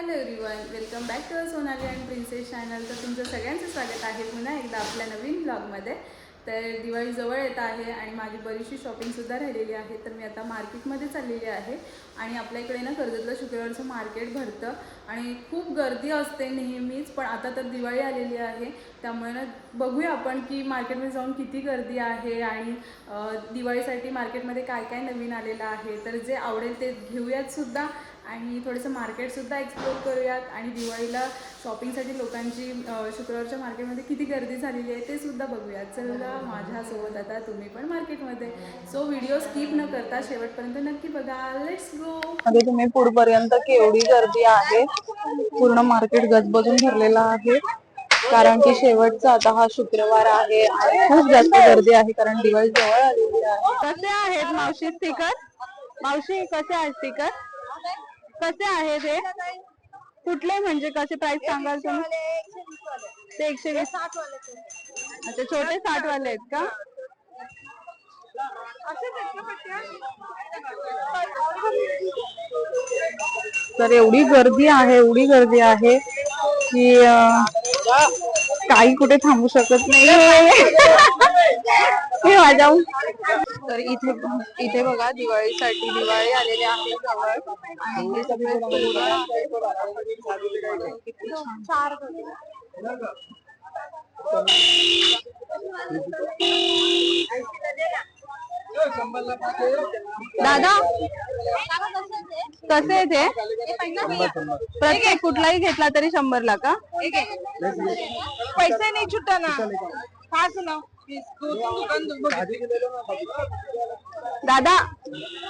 Hello everyone welcome back to Sonali and princess channel तर तुमचं सगळ्यांचं स्वागत आहे पुन्हा एकदा आपल्या नवीन ब्लॉगमध्ये तर दिवाळी जवळ येत आहे आणि माझी बरीचशी शॉपिंगसुद्धा राहिलेली आहे. तर मी आता मार्केटमध्ये चाललेली आहे आणि आपल्या इकडे ना कर्जतला शुक्रवारचं मार्केट भरतं आणि खूप गर्दी असते नेहमीच पण आता तर दिवाळी आलेली आहे. त्यामुळे ना बघूया आपण की मार्केटमध्ये जाऊन किती गर्दी आहे आणि दिवाळीसाठी मार्केटमध्ये काय काय नवीन आलेलं आहे. तर जे आवडेल ते घेऊयात सुद्धा. आणि थोडंसं मार्केटसुद्धा एक्सप्लोर करूयात. आणि दिवाळीला शॉपिंगसाठी लोकांची शुक्रवारच्या मार्केटमध्ये किती गर्दी झालेली आहे ते सुद्धा बघूयात. चला माझ्यासोबत आता तुम्ही पण मार्केटमध्ये सो व्हिडिओ स्किप न करता शेवटपर्यंत नक्की बघा. लेट्स गो मध्ये तुम्ही पुढपर्यंत केवढी गर्दी आहे? पूर्ण मार्केट गजबजून भरलेलं आहे. कारण की शेवटचा आता हा शुक्रवार आहे आणि खूप जास्त गर्दी आहे कारण दिवाळी जवळ आलेली आहे. कसे आहेत मावशी स्टिकर मावशी कसे आहेत स्टिकर कसे आहेत हे कुठले म्हणजे कसे प्राइस सांगाल तुम्ही? ते एकशे वीस. अच्छा छोटे साठ वाले आहेत का? तर एवढी गर्दी आहे एवढी गर्दी आहे की काही कुठे थांबू शकत नाही. हे माझ्या तर इथे इथे बघा दिवाळीसाठी दिवाळी आलेली आहे जवळ. दादा? कसे आहे ते? प्रत्येक कुठलाही घेतला तरी शंभरला का? पैसे नाही छुटा ना ना दादा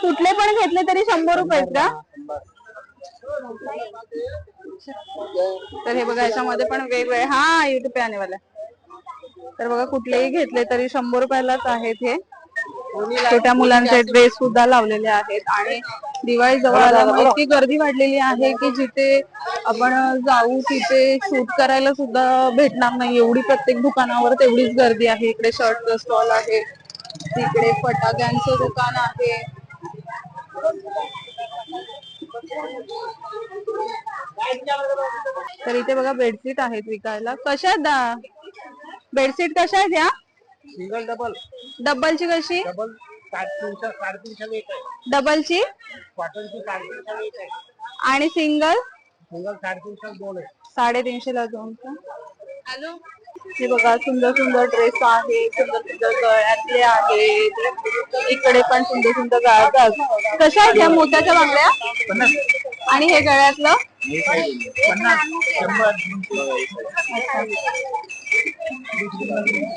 कुठले पण घेतले तरी शंभर रुपये का? तर हे बघा याच्यामध्ये पण वेगवेगळे हा युट्यूब पे वाला तर बघा कुठलेही घेतले तरी शंभर रुपयालाच आहेत हे. छोट्या मुलांचे ड्रेस सुद्धा लावलेले आहेत आणि दिवाळी जवळ आल्यामुळे इतकी गर्दी वाढलेली आहे की जिथे आपण जाऊ तिथे शूट करायला सुद्धा भेटणार नाही. एवढी प्रत्येक दुकानावर तेवढीच गर्दी आहे. इकडे शर्टचं स्टॉल आहे. तिकडे फटाक्यांचं दुकान आहे. तर इथे बघा बेडशीट आहेत विकायला. कशा आहेत बेडशीट कशा आहेत या? सिंगल डबल डबलची कशी? डबल साडेतीनशे साडेतीनशे एक आहे डबलची? कॉटनची साडेतीनशे एक आहे आणि सिंगल? सिंगल साडेतीनशे दोन आहे. साडेतीनशे ला दोन का? हे बघा सुंदर सुंदर ड्रेस आहे सुंदर सुंदर गळ्यातले आहेत. इकडे पण सुंदर सुंदर गळ्यात कशा आहेत या मोत्याच्या बांगड्या? आणि हे गळ्यातलं? पन्नास. शंभर.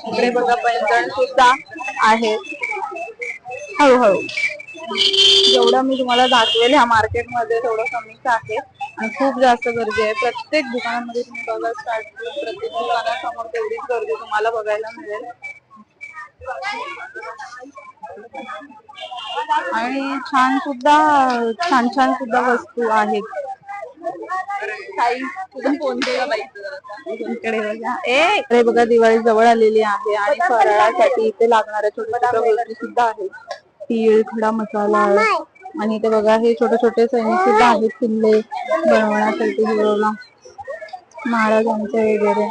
इकडे बघा पैंजण सुद्धा. आहे. हळूहळू. जेवढं मी तुम्हाला दाखवेल ह्या मार्केटमध्ये तेवढं कमीच आहे. आणि खूप जास्त गर्दी आहे. प्रत्येक दुकानामध्ये तुम्ही बघा स्टार्ट प्रत्येक दुकानासमोर तेवढीच गर्दी तुम्हाला बघायला मिळेल. आणि छान सुद्धा छान छान सुद्धा वस्तू आहेत. काही तुझा फोन केला बाई. इकडे बघा. ए इकडे बघा दिवाळी जवळ आलेली आहे आणि फराळासाठी इथे लागणाऱ्या छोट्या छोट्या गोष्टी सुद्धा आहेत. तीळ खडा मसाला आणि इथे बघा हे छोटे छोटे सैनिक सुद्धा आहेत किल्ले बनवण्यासाठी हे बघा महाराजांचे वगैरे.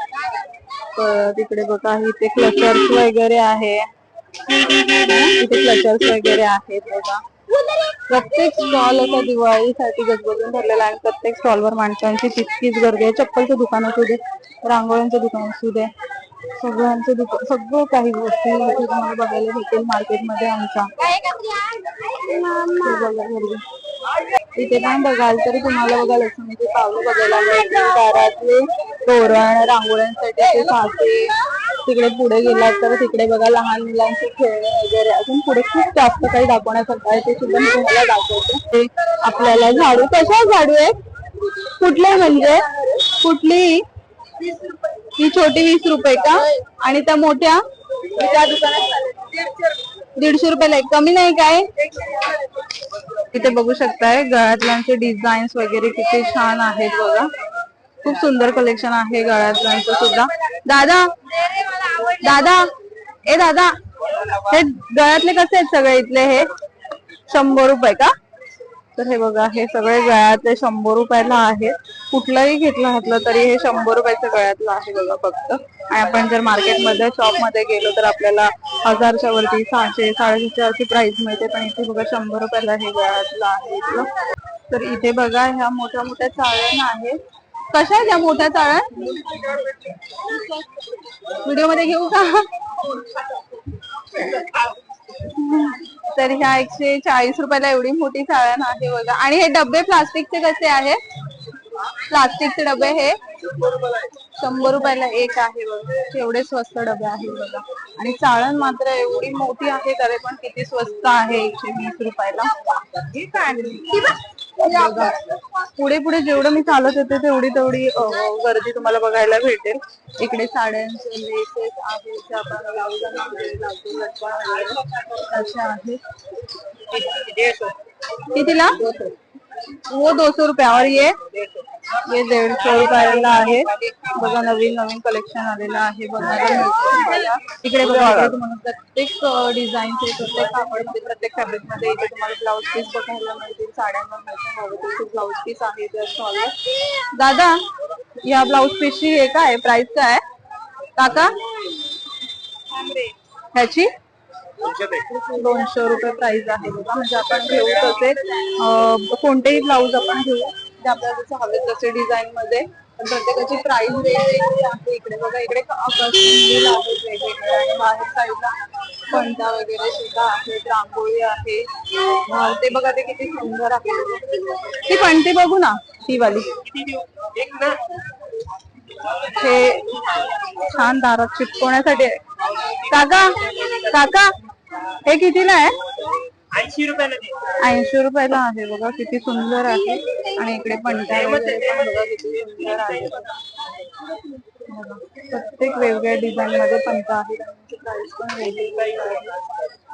तर तिकडे बघा इथे क्लचर्स वगैरे आहे. इथे क्लचर्स वगैरे आहेत बघा. प्रत्येक स्टॉल असा दिवाळीसाठी गजबजून भरलेला आहे. प्रत्येक स्टॉलवर माणसांची तितकीच गर्दी आहे. चप्पलचं दुकान असू दे रांगोळ्यांचं दुकान असू दे सगळ्यांचं दुकान सगळं काही गोष्टी इथे तुम्हाला बघायला भेटेल मार्केटमध्ये आमच्या. इथे पण बघाल तर तुम्हाला बघा लक्ष्मीची पावलं बघायला मिळतील. दारातले तोरण रांगोळ्यांसाठी ते साचे तिकडे पुढे गेलात तर तिकडे बघा लहान मुलांचे खेळणे वगैरे. अजून पुढे खूप जास्त काही दाखवण्यासारखं आहे ते सुद्धा मी तुम्हाला दाखवते. आपल्याला झाडू कशा झाडू आहे कुठले म्हणजे? कुठली? ही छोटी वीस रुपये का? आणि त्या मोठ्या? त्या दुकानात दीडशे रुपयाला आहे कमी नाही काय? इथे बघू शकताय गळ्यातल्यांचे डिझाईन्स वगैरे किती छान आहेत बघा. खूप सुंदर कलेक्शन आहे गळ्यातल्यांचं सुद्धा. दादा दादा ए दादा हे गळ्यातले कसे आहेत सगळे इथले हे? शंभर रुपये का? तर हे बघा हे सगळे गळ्यातले शंभर रुपयाला आहेत कुठलंही घेतलं घातलं तरी हे शंभर रुपयाचं गळ्यातलं आहे बघा फक्त. आणि आपण जर मार्केटमध्ये शॉपमध्ये गेलो तर आपल्याला हजारच्या वरती सहाशे साडेसातशे वरती प्राइस मिळते. पण इथे बघा शंभर रुपयाला हे गळ्यातलं आहे इथलं. तर इथे बघा ह्या मोठ्या मोठ्या चाळण आहेत. कशा आहेत या मोठ्या चाळण व्हिडिओमध्ये घेऊ का? तर ह्या एकशे चाळीस रुपयाला एवढी मोठी चाळण आहे बघा. आणि हे डबे प्लास्टिकचे कसे आहे? प्लास्टिकचे डबे हे शंभर रुपयाला एक आहे बघा. एवढे स्वस्त डबे आहेत बघा. आणि चाळण मात्र एवढी मोठी आहे तरी पण किती स्वस्त आहे एकशे वीस रुपयाला. पुढे पुढे जेवढं मी चालत होते तेवढी तेवढी गर्दी तुम्हाला बघायला भेटेल. इकडे साड्यांचे लेसेस आहेत आपण लावतो वगैरे. अशा आहेत. कितीला? वो दो सौ रुपया और ये. ये दीडशे रुपयाला आहे. बघा नवीन नवीन कलेक्शन आलेलं आहे. बघायला. इकडे बघा तुम्हाला प्रत्येक डिझाईनचे प्रत्येक कापडमध्ये प्रत्येक फॅब्रिकमध्ये इथे तुम्हाला ब्लाऊज पीस बघायला मिळतील. साड्यांवर मिळतील. ब्लाऊज पीस आहे. त्या स्टॉलवर दादा या ब्लाऊज पीसची हे काय? प्राइस काय? आहे? काका ह्याची? दोनशे रुपये प्राइस आहे. बघा म्हणजे आपण घेऊ तसे कोणतेही ब्लाऊज आपण घेऊ जे आपल्याला जसे हवे तसे डिझाईन मध्ये. प्रत्येकाची प्राइस वेगवेगळी आहे. इकडे बघा इकडे वेगवेगळे. आणि बाहेर साईडला पंटा वगैरे सुद्धा आहेत रांगोळी आहे. ते बघा ते किती सुंदर आहे. ती पणती बघू ना ती वाली. हे छान दारात चिटकवण्यासाठी आहे. काका काका. हे कितीला आहे? ऐंशी रुपयाला. ऐंशी रुपयाला आहे बघा किती सुंदर आहे. आणि इकडे पण बघा किती सुंदर आहे बघा. प्रत्येक वेगवेगळ्या डिझाईन मध्ये पंटा आहेत आणि त्यांची प्राइस पण वेगवेगळी आहे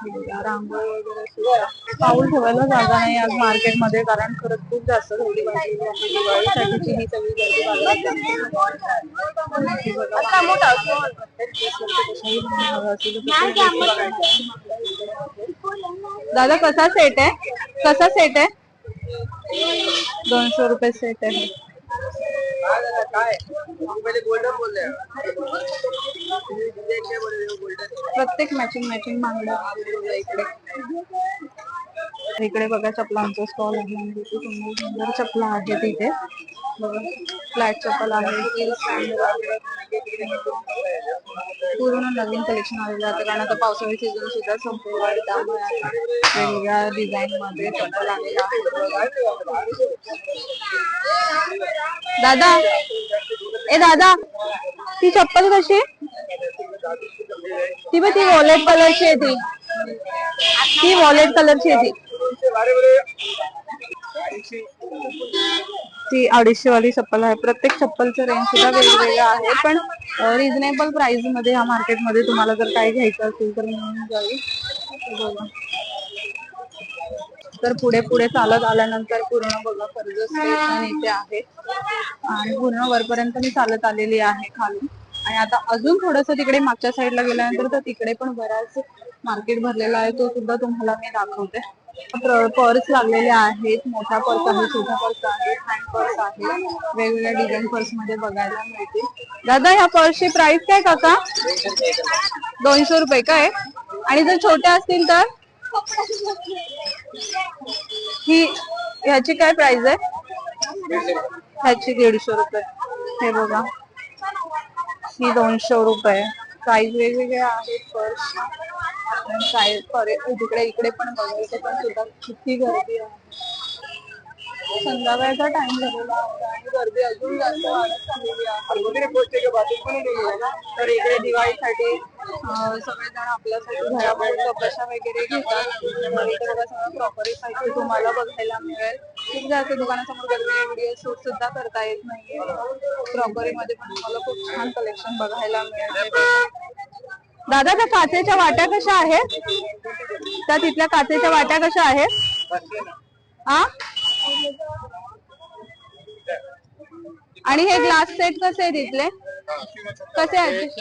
बघा, रांगोळी वगैरे सुद्धा. पाऊल ठेवायला जागा नाही आज मार्केटमध्ये कारण खरंच खूप जास्त गर्दी वाढलेली आहे दिवाळीसाठीची ही सगळी गर्दी वाढलेली आहे. हे बघा, प्रत्येक ड्रेसवरती कशाही रंग हवा असेल तर प्रत्येक ड्रेस दादा कसा सेट आहे कसा सेट आहे दोनशे रुपये सेट आहे प्रत्येक मॅचिंग मॅचिंग मागण्या इकडे. इकडे बघा चपलांचा स्टॉल आहे. म्हणजे आणि सुंदर सुंदर चपला आहेत इथे. बघा फ्लॅट चप्पल आहे. पूर्ण नवीन कलेक्शन आलेलं आहे. कारण आता पावसाळी सीझन सुद्धा संपूर्ण आहे त्यामुळे वेगवेगळ्या डिझाईन मध्ये चप्पल आलेला आहे. दादा. ए दादा. ती चप्पल कशी ती बघ ती वॉलेट कलरची आहे ती. ती वॉलेट कलरची आहे ती. ती अडीचशे वाली चप्पल आहे. प्रत्येक चप्पलचं रेंज सुद्धा वेगवेगळं आहे पण रिझनेबल प्राइसमध्ये ह्या मार्केटमध्ये तुम्हाला जर काही घ्यायचं असेल तर मिळून जाईल. बघा. तर पुढे पुढे चालत आल्यानंतर पूर्ण बघा कर्ज स्टेशन इथे आहे. आणि पूर्ण वरपर्यंत मी चालत आलेली आहे खाली. आणि आता अजून थोडस तिकडे मागच्या साईडला गेल्यानंतर तर तिकडे पण बराच मार्केट भरलेला आहे तो सुद्धा तुम्हाला मी दाखवते. पर्स लागलेले आहेत मोठा पर्स आहे छोटा पर्स आहे हँड पर्स आहे. वेगवेगळ्या डिझाईन पर्समध्ये बघायला मिळतील. दादा ह्या पर्सची प्राइस काय काका? दोनशे रुपये काय? आणि जर छोट्या असतील तर? ही ह्याची काय प्राइस आहे? ह्याची दीडशे रुपये. हे बघा. ही दोनशे रुपये. प्राइस वेगवेगळे आहेत पर्स काय तिकडे इकडे पण बघा इथे पण सुद्धा किती गर्दी आहे. संध्याकाळचा टाइम झालेला आहे आणि गर्दी अजून जास्त वाढत चाललेली आहे. तर इकडे दिवाळीसाठी अं, सगळेजण आपल्यासाठी वगैरे घेतात. तर इकडे बघा सगळं क्रॉकरी साहित्य तुम्हाला बघायला मिळेल. खूप जास्त दुकानासमोर गर्दी व्हिडिओ शूट सुद्धा करता येत नाहीये. क्रॉकरी मध्ये पण तुम्हाला खूप छान कलेक्शन बघायला मिळेल. दादा त्या काचेच्या वाट्या कशा आहेत? त्या तिथल्या काचेच्या वाट्या कशा आहेत? हा आणि हे ग्लास सेट कसे आहे तिथले कसे आहेत?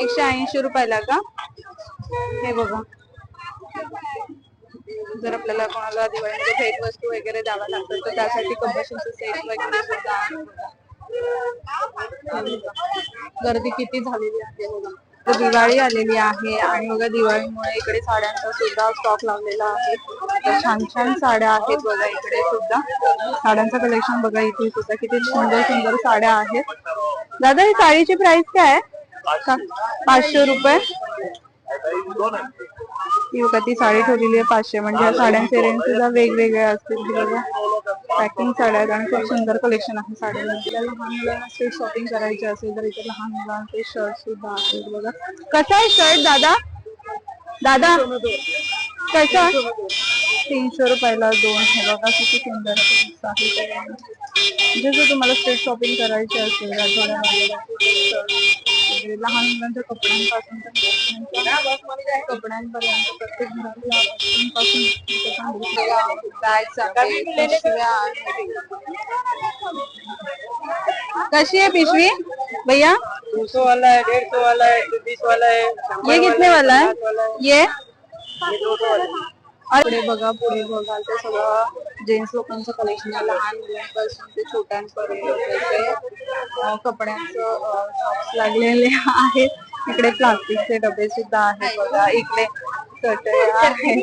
एकशे ऐंशी रुपयाला का? हे बघा. जर आपल्याला कोणाला दिवाळीमध्ये भेट वस्तू वगैरे द्याव्या लागतात तर त्यासाठी कंपल्शनचे सेट वगैरे सुद्धा गर्दी किती झालेली आहे बघा. दिवाळी आलेली आहे आणि बघा दिवाळीमुळे इकडे साड्यांचा सुद्धा स्टॉक लावलेला आहे. तर छान छान साड्या आहेत बघा इकडे सुद्धा. साड्यांचं कलेक्शन बघा इथे सुद्धा किती सुंदर सुंदर साड्या आहेत. दादा ही साडीची प्राइस काय आहे? पाचशे रुपये? बघा ती साडी ठेवलेली आहे पाचशे. म्हणजे या साड्यांचे रेंज सुद्धा वेगवेगळे असतील. बघा पॅकिंग साड्या आहेत आणि खूप सुंदर कलेक्शन आहे साड्यांमध्ये लहान मुलांना स्ट्रीट शॉपिंग करायची असेल तर इथे लहान मुलांचे शर्ट सुद्धा आहेत बघा. कसं आहे शर्ट दादा? दादा कसं? तीनशे रुपयाला दोन हे बघा किती सुंदर जर तुम्हाला स्ट्रीट शॉपिंग करायची असेल आठवड्यामध्ये लहान मुलांच्या कपड्यांपासून तर कपड्यांपर्यंत प्रत्येक घरातल्या वस्तूंपासून कशी आहे पिशवी भैया? दो सौ वाला है डेढ़ सौ वाला है एक सौ बीस वाला है ये कितने वाला है ये? ये दो सौ वाला है। पुढे बघा पुढे ते सगळं जेंट्स लोकांचं कलेक्शन आहे लहान मुलांपासून ते छोट्यांपर्यंत कपड्यांचं शॉप्स लागलेले आहेत. इकडे प्लास्टिकचे डबे सुद्धा आहेत बघा इकडे चटई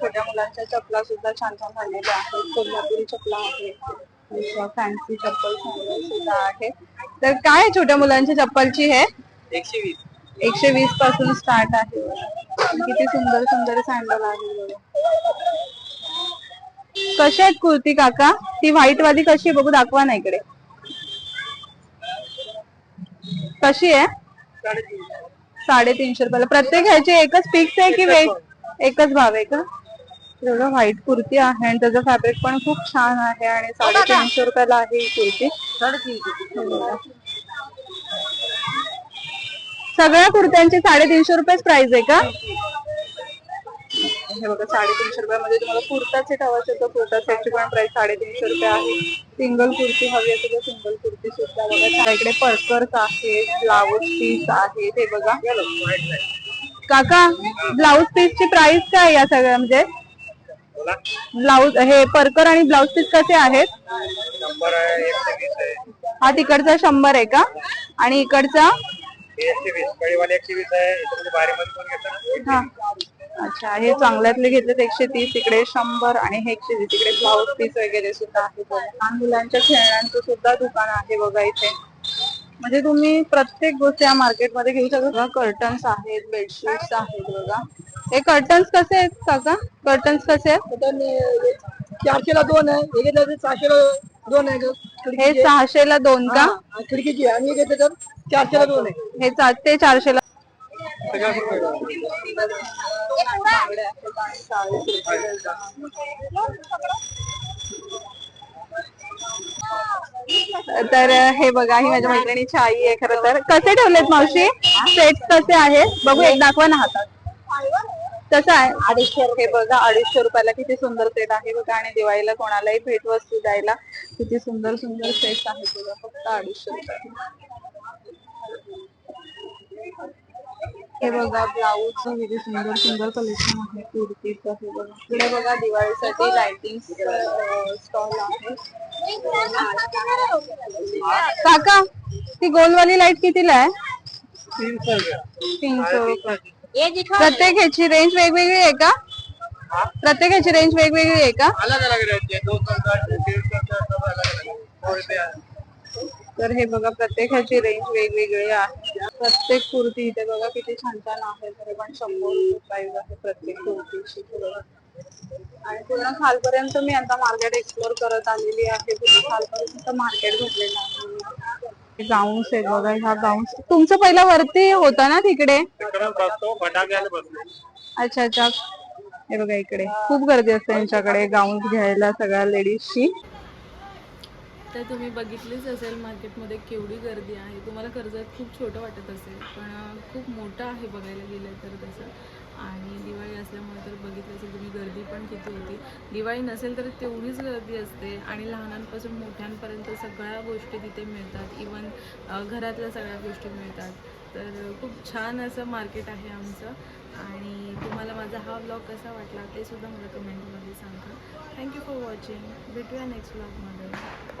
छोट्या मुलांच्या चपला सुद्धा छान छान झालेल्या आहेत. कोल्हापुरी चपला आहे. फॅन्सी चप्पल सुद्धा आहे तर काय छोट्या मुलांच्या चप्पलची हे? एक सौ बीस एकशे वीसपासून स्टार्ट आहे. किती सुंदर सुंदर सँडल आहे. कशा आहेत कुर्ती काका? ती व्हाईट वाली कशी आहे? बघू दाखवा ना इकडे. कशी आहे? साडेतीनशे. रुपयाला. प्रत्येक ह्याची एकच फिक्स आहे की वेग एकच भाव आहे का? एवढं व्हाईट कुर्ती आहे आणि त्याचं फॅब्रिक पण खूप छान आहे आणि साडेतीनशे रुपयाला आहे ही कुर्ती. सगळ्या कुर्त्यांची साडेतीनशे रुपयेच प्राइस आहे का? हे बघा साडेतीनशे रुपयामध्ये तुम्हाला कुर्ता सेट हवा असेल तर कुर्ता सेटची पण प्राइस साडेतीनशे रुपये आहे. सिंगल कुर्ती हवी असेल तर सिंगल कुर्ती सुद्धा बघा. इकडे पर्कर्स आहेत ब्लाऊज पीस आहेत हे बघा. काका ब्लाऊज पीसची प्राइस काय आहे या सगळ्या म्हणजे? बोला. ब्लाऊज हे परकर आणि ब्लाऊज पीस कसे आहेत? नंबर है तिकडचा शंभर आहे का? आणि इकडचा? है याच्यामध्ये मध्ये पण हा. अच्छा हे चांगल्यातले घेतलेत एकशे तीस इकडे शंभर आणि हे एकशे वीस इकडे ब्लाऊज पीस वगैरे सुद्धा आहे बघा. लहान मुलांच्या खेळण्यांचं सुद्धा दुकान आहे बघा इथे. म्हणजे तुम्ही प्रत्येक गोष्ट या मार्केटमध्ये घेऊ शकता. कर्टन्स आहेत बेडशीट्स आहेत बघा. हे कर्टन्स कसे आहेत काका? कर्टन्स कसे आहेत? चारशेला दोन आहे. हे घेतलं तर सहाशेला दोन आहे हे सहाशेला दोन का? खिडकीची आणि हे घेतलं तर चारशेला दोन आहे. हे चा- ते रुपये डझन. तर हे बघा ही माझ्या मैत्रिणीची आई आहे खरं तर. कसे ठेवलेत मावशी? सेट कसे आहेत? बघू एक दाखवा ना हातात. कसं आहे? अडीचशे हे बघा अडीचशे रुपयाला किती सुंदर सेट आहे बघा आणि दिवाळीला कोणालाही भेट वस्तू द्यायला किती सुंदर सुंदर सेट आहेत बघा फक्त अडीचशे रुपये. हे बघा ब्लाऊज किती सुंदर सुंदर कलेक्शन आहे कुर्तीचं हे बघा. पुढे बघा दिवाळीसाठी लाइटिंग स्टॉल आहे. काका ती गोलवाली लाइट कितीला आहे? तीनशे रुपये. प्रत्येक ह्याची रेंज वेगवेगळी आहे का? प्रत्येक ह्याची रेंज वेगवेगळी आहे का? तर हे बघा प्रत्येक ह्याची रेंज वेगवेगळी आहे. प्रत्येक कुर्ती इथे बघा किती छान छान आहे. तरी पण शंभर रुपये प्राइस आहे प्रत्येक कुर्तीची. आणि पूर्ण खालपर्यंत मी आता मार्केट एक्सप्लोर करत आलेली आहे. पूर्ण खालपर्यंत मार्केट घेतलेलं आहे. गाऊन्स आहेत बघा ह्या गाऊन्स तुमचं पहिला वरती होता ना तिकडे? अच्छा अच्छा. हे बघा इकडे. खूप गर्दी असते यांच्याकडे गाऊन्स घ्यायला सगळ्या लेडीजची तर तुम्ही बघितलीच असेल मार्केटमध्ये केवढी गर्दी आहे. तुम्हाला कर्जत खूप छोटं वाटत असेल पण खूप मोठं आहे बघायला गेलं तर तसं. आणि दिवाळी असल्यामुळे तर बघितलं असेल तुम्ही गर्दी पण किती होती. दिवाळी नसेल तर तेवढीच गर्दी असते आणि लहानांपासून मोठ्यांपर्यंत सगळ्या गोष्टी तिथे मिळतात. इवन घरातल्या सगळ्या गोष्टी मिळतात. तर खूप छान असं मार्केट आहे आमचं. आणि तुम्हाला माझा हा ब्लॉग कसा वाटला ते सुद्धा मला कमेंटमध्ये सांगा. थँक्यू फॉर वॉचिंग भेटूया नेक्स्ट ब्लॉगमध्ये